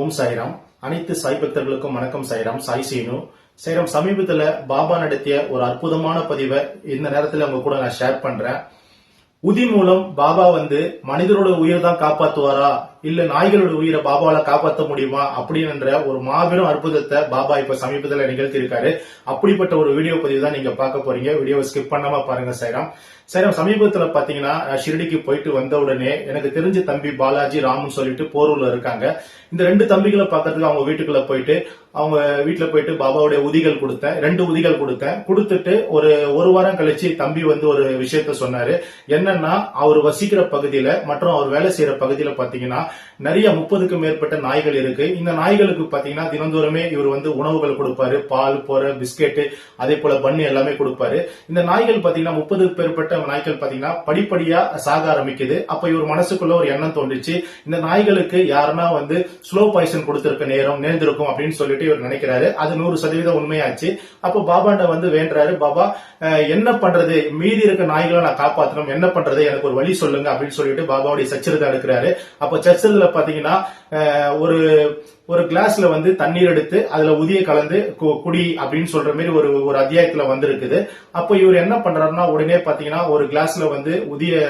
ஓம் சாய்ராம். அனைத்து சாய் பக்தர்களுக்கும் வணக்கம் சாய்ராம். சாய் சீனு. சாய்ராம் சமீபத்துல பாபா நடத்திய ஒரு அற்புதமான பதிவை இந்த நேரத்துல உங்க கூட நான் ஷேர் பண்றேன். உதி மூலம் பாபா வந்து மனிதரோட உயிர் தான் காப்பாத்துவாரா? இல்ல நாய்களோட உயிரை பாபாவால காப்பாற்ற முடியுமா அப்படின்ற ஒரு மாபெரும் அற்புதத்தை பாபா இப்ப சமீபத்துல நிகழ்த்தியிருக்காரு. அப்படிப்பட்ட ஒரு வீடியோ பதிவு தான் நீங்க பார்க்க போறீங்க. வீடியோவை ஸ்கிப் பண்ணாம பாருங்க சைராம். சைராம் சமீபத்துல பாத்தீங்கன்னா நான் ஷிரடிக்கு போயிட்டு வந்த உடனே எனக்கு தெரிஞ்ச தம்பி பாலாஜி ராமுன்னு சொல்லிட்டு போரூர்ல இருக்காங்க. இந்த ரெண்டு தம்பிகளை பார்க்கறதுக்கு அவங்க வீட்டுக்குள்ள போயிட்டு அவங்க வீட்டுல போயிட்டு பாபாவுடைய உதிகள் கொடுத்தேன். ரெண்டு உதிகள் கொடுத்தேன். கொடுத்துட்டு ஒரு ஒரு வாரம் கழிச்சு தம்பி வந்து ஒரு விஷயத்த சொன்னாரு. என்னன்னா அவர் வசிக்கிற பகுதியில மற்றும் அவர் வேலை செய்யற பகுதியில பாத்தீங்கன்னா நிறைய முப்பதுக்கும் மேற்பட்ட நாய்கள் இருக்கு. இந்த நாய்களுக்கு பாத்தீங்கன்னா தினந்தோறுமே இவர் வந்து உணவுகள் கொடுப்பாரு. பால் போற பிஸ்கெட் அதே போல பண்ணு எல்லாமே கொடுப்பாரு. இந்த நாய்கள் பாத்தீங்கன்னா முப்பது பேர்பட்ட நாய்கள் பாத்தீங்கன்னா படிப்படியா சாக ஆரம்பிக்குது. அப்ப இவர் மனசுக்குள்ள ஒரு எண்ணம் தோன்றுச்சு. இந்த நாய்களுக்கு யாருன்னா வந்து ஸ்லோ பாய்சன் கொடுத்திருக்க நேரம் நேர்ந்திருக்கும் அப்படின்னு சொல்லிட்டு இவர் நினைக்கிறாரு. அது நூறு சதவீதம் உண்மையாச்சு. அப்ப பாபாண்ட வந்து வேண்டுறாரு பாபா என்ன பண்றது? மீதி இருக்க நாய்களை நான் காப்பாத்தணும். என்ன பண்றது? எனக்கு ஒரு வழி சொல்லுங்க அப்படின்னு சொல்லிட்டு பாபாவுடைய சச்சரிதம் எடுக்கிறாரு. அப்ப சர்ச் பாத்தீங்கன்னா பார்த்தீங்கன்னா ஒரு ஒரு கிளாஸ்ல வந்து தண்ணீர் எடுத்து அதுல உதிய கலந்து கு- குடி அப்படின்னு சொல்ற மாதிரி ஒரு ஒரு அத்தியாயத்துல வந்திருக்குது. அப்போ இவர் என்ன பண்றாருன்னா உடனே பாத்தீங்கன்னா ஒரு கிளாஸ்ல வந்து உதிய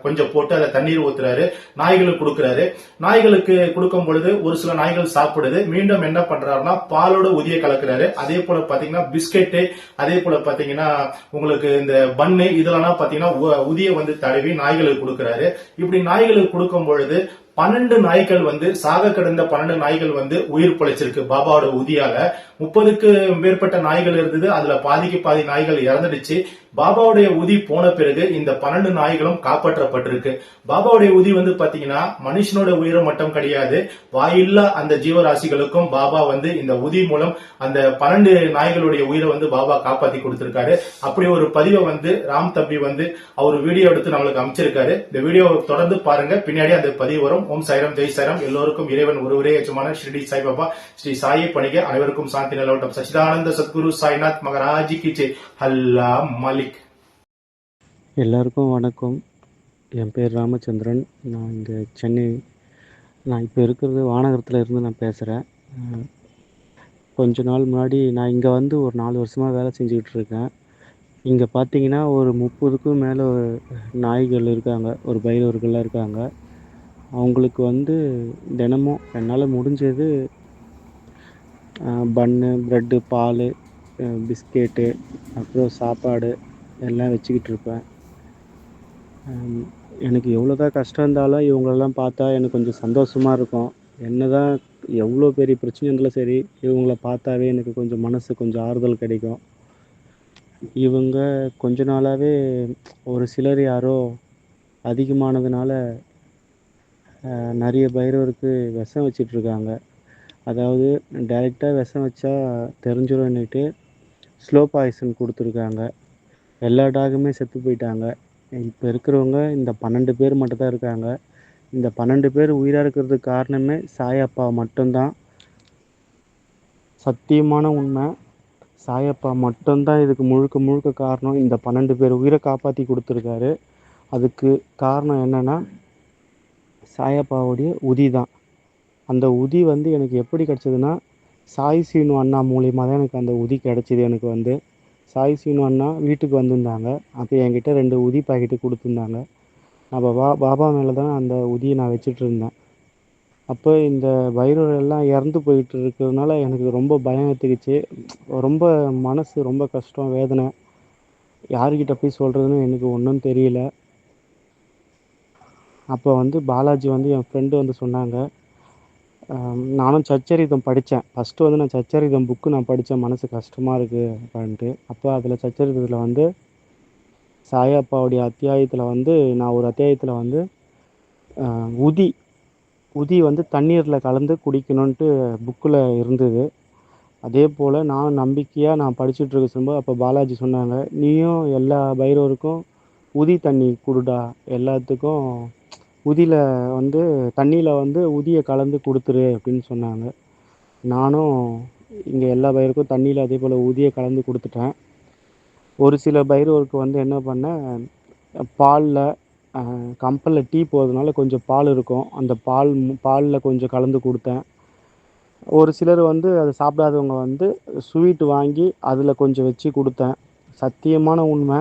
கொஞ்சம் போட்டு அதை தண்ணீர் ஊத்துறாரு. நாய்களுக்கு கொடுக்கறாரு. நாய்களுக்கு கொடுக்கும் பொழுது ஒரு சில நாய்கள் சாப்பிடுது. மீண்டும் என்ன பண்றாருன்னா பாலோட உதிய கலக்குறாரு. அதே போல பாத்தீங்கன்னா பிஸ்கெட்டு அதே போல பாத்தீங்கன்னா உங்களுக்கு இந்த பன்னு இதெல்லாம் பாத்தீங்கன்னா உ- உதிய வந்து தடவி நாய்களுக்கு கொடுக்கறாரு. இப்படி நாய்களுக்கு கொடுக்கும் பொழுது பன்னெண்டு நாய்கள் வந்து சாக கிடந்த பன்னெண்டு நாய்கள் வந்து உயிர் பிழைச்சிருக்கு. பாபாவோட உதியால முப்பதுக்கு மேற்பட்ட நாய்கள் இருந்தது. அதுல பாதிக்கு பாதி நாய்கள் இறந்துடுச்சு. பாபாவுடைய உதி போன பிறகு இந்த பன்னெண்டு நாய்களும் காப்பாற்றப்பட்டிருக்கு. பாபாவுடைய உதி வந்து பாத்தீங்கன்னா மனுஷனோட உயிரை மட்டும் கிடையாது. வாயில்லா அந்த ஜீவராசிகளுக்கும் பாபா வந்து இந்த உதி மூலம் அந்த பன்னெண்டு நாய்களுடைய உயிரை வந்து பாபா காப்பாத்தி கொடுத்திருக்காரு. அப்படி ஒரு பதிவை வந்து ராம் தம்பி வந்து அவர் வீடியோ எடுத்து நம்மளுக்கு அமைச்சிருக்காரு. இந்த வீடியோ தொடர்ந்து பாருங்க. பின்னாடி அந்த பதிவு வரும். ஓம் சாய்ராம் ஜெய் சாய்ராம். எல்லோருக்கும் இறைவன் ஒருவரே எஜமான ஸ்ரீ சாய்பாபா ஸ்ரீ சாயை பணிக. அனைவருக்கும் சாந்தி. நிலவட்டம் சச்சிதானந்த சத்குரு சாய்நாத் மகராஜி கி ஜெய் அல்லா மாலிக் எல்லாருக்கும் வணக்கம் என் பேர் ராமச்சந்திரன் நான் இங்கே சென்னை நான் இப்போ இருக்கிறது வானகரத்தில் இருந்து நான் பேசுகிறேன் கொஞ்ச நாள் முன்னாடி நான் இங்கே வந்து ஒரு நாலு வருஷமாக வேலை செஞ்சுக்கிட்டு இருக்கேன் இங்கே பார்த்தீங்கன்னா ஒரு முப்பதுக்கும் மேலே நாய்கள் இருக்காங்க ஒரு பைரவர்கள்லாம் இருக்காங்க அவங்களுக்கு வந்து தினமும் என்னால் முடிஞ்சது பன்னு ப்ரெட்டு பால் பிஸ்கெட்டு அப்புறம் சாப்பாடு எல்லாம் வச்சுக்கிட்டு இருப்பேன். எனக்கு எவ்வளோ தான் கஷ்டம் இருந்தாலும் இவங்களெல்லாம் பார்த்தா எனக்கு கொஞ்சம் சந்தோஷமாக இருக்கும். என்ன தான் எவ்வளோ பெரிய பிரச்சனை இருந்தாலும் சரி இவங்கள பார்த்தாவே எனக்கு கொஞ்சம் மனசு கொஞ்சம் ஆறுதல் கிடைக்கும். இவங்க கொஞ்ச நாளாகவே ஒரு சிலர் யாரோ அதிகமானதுனால நிறைய பைரவருக்கு விஷம் வச்சிட்ருக்காங்க அதாவது டைரெக்டாக விஷம் வச்சா தெரிஞ்சிரும்னுட்டு ஸ்லோ பாய்சன் கொடுத்துருக்காங்க. எல்லா டாகுமே செத்து போயிட்டாங்க. இப்போ இருக்கிறவங்க இந்த பன்னெண்டு பேர் மட்டும்தான் இருக்காங்க. இந்த பன்னெண்டு பேர் உயிராக இருக்கிறதுக்கு காரணமே சாயப்பா மட்டும்தான். சத்தியமான உண்மை. சாயப்பா மட்டும்தான் இதுக்கு முழுக்க முழுக்க காரணம். இந்த பன்னெண்டு பேர் உயிரை காப்பாற்றி கொடுத்துருக்காரு. அதுக்கு காரணம் என்னென்னா சாயப்பாவுடைய உதி தான் அந்த உதி வந்து எனக்கு எப்படி கிடச்சதுன்னா சாய் சீனு அண்ணா மூலியமாக தான் எனக்கு அந்த உதி கிடச்சிது எனக்கு வந்து. சாய் சீனு அண்ணா வீட்டுக்கு வந்திருந்தாங்க. அப்போ என்கிட்ட ரெண்டு உதி பாக்கெட்டு கொடுத்துருந்தாங்க. நான் பா பாபா மேலே தான் அந்த உதியை நான் வச்சுட்டு இருந்தேன். அப்போ இந்த பைரவர் இறந்து போயிட்டு இருக்கிறதுனால எனக்கு ரொம்ப பயம் எடுத்துக்கிச்சு ரொம்ப மனசு ரொம்ப கஷ்டம் வேதனை. யாருக்கிட்ட போய் சொல்கிறதுன்னு எனக்கு ஒன்றும் தெரியல. அப்போ வந்து பாலாஜி வந்து என் ஃப்ரெண்டு வந்து சொன்னாங்க. நானும் சச்சரிதம் படித்தேன். ஃபஸ்ட்டு வந்து நான் சச்சரிதம் புக்கு நான் படித்தேன். மனசு கஷ்டமாக இருக்குது அப்படின்ட்டு. அப்போ அதில் சச்சரிதத்தில் வந்து சாயப்பாவுடைய அத்தியாயத்தில் வந்து நான் ஒரு அத்தியாயத்தில் வந்து உதி உதி வந்து தண்ணீரில் கலந்து குடிக்கணுன்ட்டு புக்கில் இருந்தது. அதே போல் நான் நம்பிக்கையாக நான் படிச்சுட்டு இருக்க சொல்லும்போது அப்போ பாலாஜி சொன்னாங்க நீயும் எல்லா பைரவருக்கும் உதி தண்ணி கொடுடா. எல்லாத்துக்கும் உதியில் வந்து தண்ணியில் வந்து உதியை கலந்து கொடுத்துரு அப்படின்னு சொன்னாங்க. நானும் இங்கே எல்லா பயிருக்கும் தண்ணியில் அதே போல் உதியை கலந்து கொடுத்துட்டேன். ஒரு சில பயிர்களுக்கு வந்து என்ன பண்ணேன் பாலில் கம்பலில் டீ போகிறதுனால கொஞ்சம் பால் இருக்கும். அந்த பால் பாலில் கொஞ்சம் கலந்து கொடுத்தேன். ஒரு சிலர் வந்து அதை சாப்பிடாதவங்க வந்து ஸ்வீட் வாங்கி அதில் கொஞ்சம் வச்சு கொடுத்தேன். சத்தியமான உண்மை.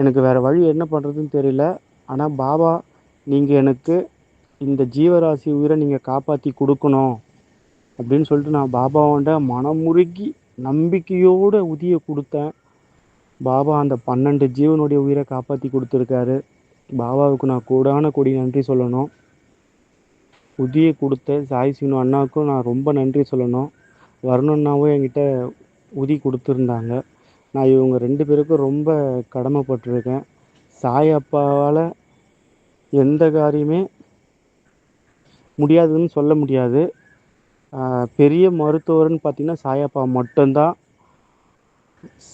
எனக்கு வேறு வழி என்ன பண்ணுறதுன்னு தெரியல. ஆனால் பாபா நீங்கள் எனக்கு இந்த ஜீவராசி உயிரை நீங்கள் காப்பாற்றி கொடுக்கணும் அப்படின்னு சொல்லிட்டு நான் பாபாவோட மனமுருகி நம்பிக்கையோடு உதிய கொடுத்தேன். பாபா அந்த பன்னெண்டு ஜீவனுடைய உயிரை காப்பாற்றி கொடுத்துருக்காரு. பாபாவுக்கு நான் கூடான கொடி நன்றி சொல்லணும். உதிய கொடுத்த சாய் சீனு அண்ணாவுக்கும் நான் ரொம்ப நன்றி சொல்லணும். வருணண்ணாவும் என்கிட்ட உதி கொடுத்துருந்தாங்க. நான் இவங்க ரெண்டு பேருக்கும் ரொம்ப கடமைப்பட்டிருக்கேன். சாய் அப்பாவால் எந்த காரியமே முடியாதுன்னு சொல்ல முடியாது. பெரிய மருத்துவர்னு பார்த்தீங்கன்னா சாயப்பா மட்டும்தான்.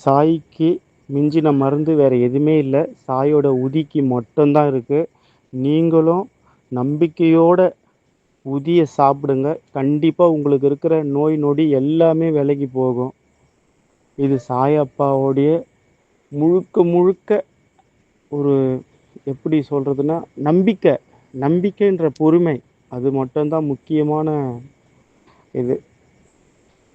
சாய்க்கு மிஞ்சின மருந்து வேறு எதுவுமே இல்லை. சாயோட உதிக்கு மட்டும்தான் இருக்குது நீங்களும் நம்பிக்கையோட உதிய சாப்பிடுங்க. கண்டிப்பாக உங்களுக்கு இருக்கிற நோய் நொடி எல்லாமே விலகி போகும். இது சாயப்பாவுடைய முழுக்க முழுக்க ஒரு எப்படி சொல்கிறதுன்னா நம்பிக்கை. நம்பிக்கைன்ற பொறுமை அது மட்டும்தான் முக்கியமான இது.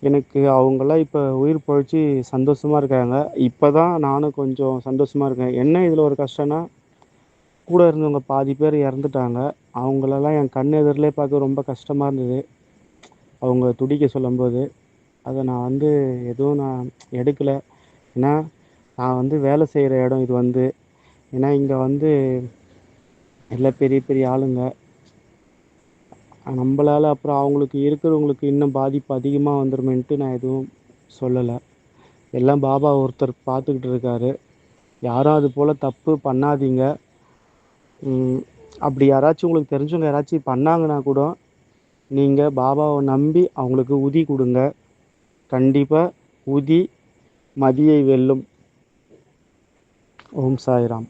எனக்கு அவங்களாம் இப்போ உயிர் பழிச்சு சந்தோஷமாக இருக்காங்க. இப்போ தான் நானும் கொஞ்சம் சந்தோஷமாக இருக்கேன். என்ன இதில் ஒரு கஷ்டம்னா கூட இருந்தவங்க பாதி பேர் இறந்துட்டாங்க. அவங்களெல்லாம் என் கண் எதிரிலே பார்க்க ரொம்ப கஷ்டமாக இருந்தது. அவங்க துடிக்க சொல்லும்போது அதை நான் வந்து எதுவும் நான் எடுக்கலை. ஏன்னா நான் வந்து வேலை செய்கிற இடம் இது வந்து ஏன்னா இங்கே வந்து எல்லாம் பெரிய பெரிய ஆளுங்க. நம்மளால் அப்புறம் அவங்களுக்கு இருக்கிறவங்களுக்கு இன்னும் பாதிப்பு அதிகமாக வந்துருமேன்ட்டு நான் எதுவும் சொல்லலை. எல்லாம் பாபா ஒருத்தர் பார்த்துக்கிட்டு இருக்காரு. யாரும் அது போல் தப்பு பண்ணாதீங்க. அப்படி யாராச்சும் உங்களுக்கு தெரிஞ்சவங்க யாராச்சும் பண்ணாங்கன்னா கூட நீங்கள் பாபாவை நம்பி அவங்களுக்கு உதி கொடுங்க. கண்டிப்பாக உதி மதியை வெல்லும். ஓம் சாய்ராம்.